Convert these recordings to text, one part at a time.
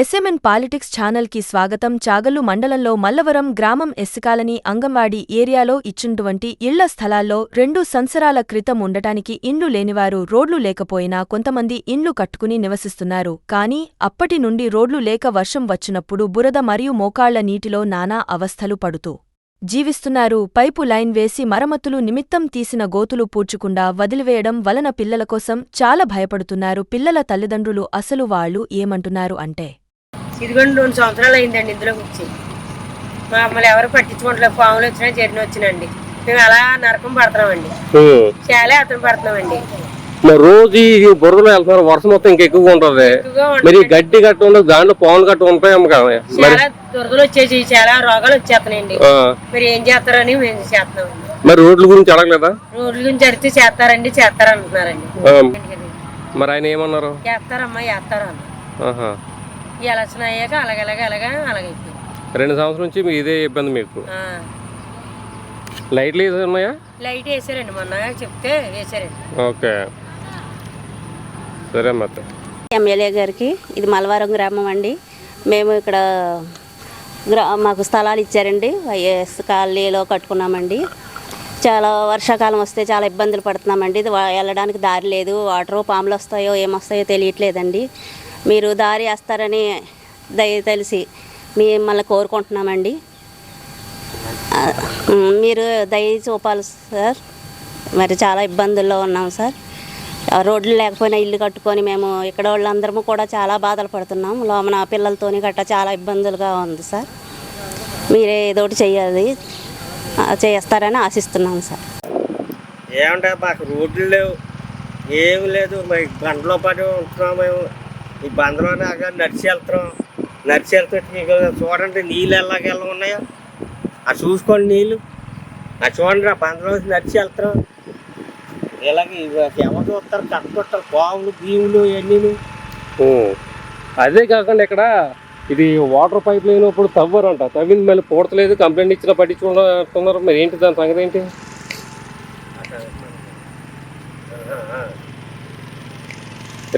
SMN politics ఛానల్కి స్వాగతం. చాగల్లు మండలంలో మల్లవరం గ్రామం ఎస్సికాలని అంగంవాడి ఏరియాలో ఇచ్చినటువంటి ఇళ్ళ స్థలాల్లో రెండు సంవత్సరాల క్రితం ఉండటానికి ఇండ్లు లేనివారు రోడ్లు లేకపోయినా కొంతమంది ఇండ్లు కట్టుకుని నివసిస్తున్నారు. కానీ అప్పటి నుండి రోడ్లు లేక వర్షం వచ్చినప్పుడు బురద మరియు మోకాళ్ళ నీటిలో నానా అవస్థలు పడుతూ జీవిస్తున్నారు. పైపు లైన్ వేసి మరమ్మతులు నిమిత్తం తీసిన గోతులు పూడ్చకుండా వదిలివేయడం వలన పిల్లల కోసం చాలా భయపడుతున్నారు. పిల్లల తల్లిదండ్రులు అసలు వాళ్ళు ఏమంటున్నారు అంటే ఇదిగోండి రెండు సంవత్సరాలు అయిందండి ఇందులోకి వచ్చి. మమ్మల్ని ఎవరు పట్టించుకోవట్లేదు పాములు వచ్చినా జరిని వచ్చినండి మేము అలా నరకం పడుతున్నామండి. చాలా అతను పడుతున్నామండి. మరి రోజు ఈ బురదలో వెళ్తున్నారు వర్షం మొత్తం ఇంకా ఎక్కువగా ఉంటది. మరి గడ్డి కట్ట ఉండదు దాంట్లో పావులు కట్ట ఉంటాయేమో కదా చాలా దురదలు వచ్చేసి చాలా రోగాలు వచ్చేస్తున్నాయండి. మరి ఏం చేస్తారని మేము చేస్తున్నామండి. మరి రోడ్ల గురించి అడగలేదా? రోడ్ల గురించి అడిగితే చేస్తారండి చేస్తారంటున్నారండి. మరి ఆయన ఏమన్నారు? చేస్తారమ్మా చేస్తారు. ఈ ఎలక్షన్ అయ్యాక అలాగలాగ అలాగా అలాగైపోయింది రెండు సంవత్సరం నుంచి మీ ఇదే ఇబ్బంది మీకు. లైట్లు వేసి ఉన్నాయా? లైట్ వేసారండి మొన్న చెప్తే వేసారండి. ఓకే. సరే అమ్మ ఎమ్మెల్యే గారికి ఇది మలవారం గ్రామం అండి. మేము ఇక్కడ గ్రా మాకు స్థలాలు ఇచ్చారండి. వైఎస్ కాలనీలో కట్టుకున్నామండి. చాలా వర్షాకాలం వస్తే చాలా ఇబ్బందులు పడుతున్నామండి. వెళ్ళడానికి దారి లేదు. వాటరు పాములు వస్తాయో ఏమొస్తాయో తెలియట్లేదండి. మీరు దారి వేస్తారని దయ తెలిసి మిమ్మల్ని కోరుకుంటున్నామండి. మీరు దయ చూపాలి సార్. మరి చాలా ఇబ్బందుల్లో ఉన్నాం సార్. రోడ్లు లేకపోయినా ఇల్లు కట్టుకొని మేము ఇక్కడ వాళ్ళందరము కూడా చాలా బాధలు పడుతున్నాం. లోమన పిల్లలతోని గట్రా చాలా ఇబ్బందులుగా ఉంది సార్. మీరే ఏదో ఒకటి చేయాలి చేస్తారని ఆశిస్తున్నాం సార్. ఏమంటే మాకు రోడ్లు లేవు. ఏమి లేదు. మరి గంటలో పాటు ఉంటున్నాం మేము. ఈ బండ్లోనే అక్కడ నడిచి వెళ్తున్నాం. నడిచి వెళ్తుంటే మీకు చూడండి నీళ్ళు ఎలాగ ఎలా ఉన్నాయో. అది చూసుకోండి నీళ్ళు. అది చూడండి ఆ బండ్లో నడిచి వెళ్తున్నాం. ఇలాగ ఎవరు చూస్తారు కట్టుకుంటారు పాములు భీములు ఇవన్నీ. అదే కాకుండా ఇక్కడ ఇది వాటర్ పైప్ లేనప్పుడు తవ్వరంట. తవ్వింది మళ్ళీ పూడతలేదు కంప్లైంట్ ఇచ్చినా పట్టించుకుంటున్నారు. మరి ఏంటి దాని సంగతి ఏంటి?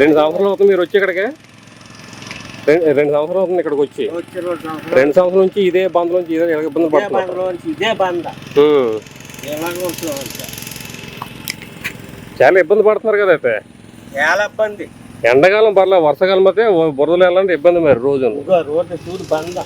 రెండు సంవత్సరాలు అవుతుంది మీరు వచ్చి ఇక్కడికి? రెండు సంవత్సరాలు అవుతుంది ఇక్కడికి వచ్చి. రెండు సంవత్సరాలు. నుంచి ఇదే బంద్ నుంచి ఇదే ఇలాగ ఇబ్బంది ఇదే పడుతున్నారు. చాలా ఇబ్బంది పడుతున్నారు కదా అయితే. చాలా ఇబ్బంది. ఎండాకాలం పర్లేదు వర్షాకాలం అయితే బురదలు వెళ్ళాలంటే ఇబ్బంది మరి రోజు రోడ్డు చూడు బంద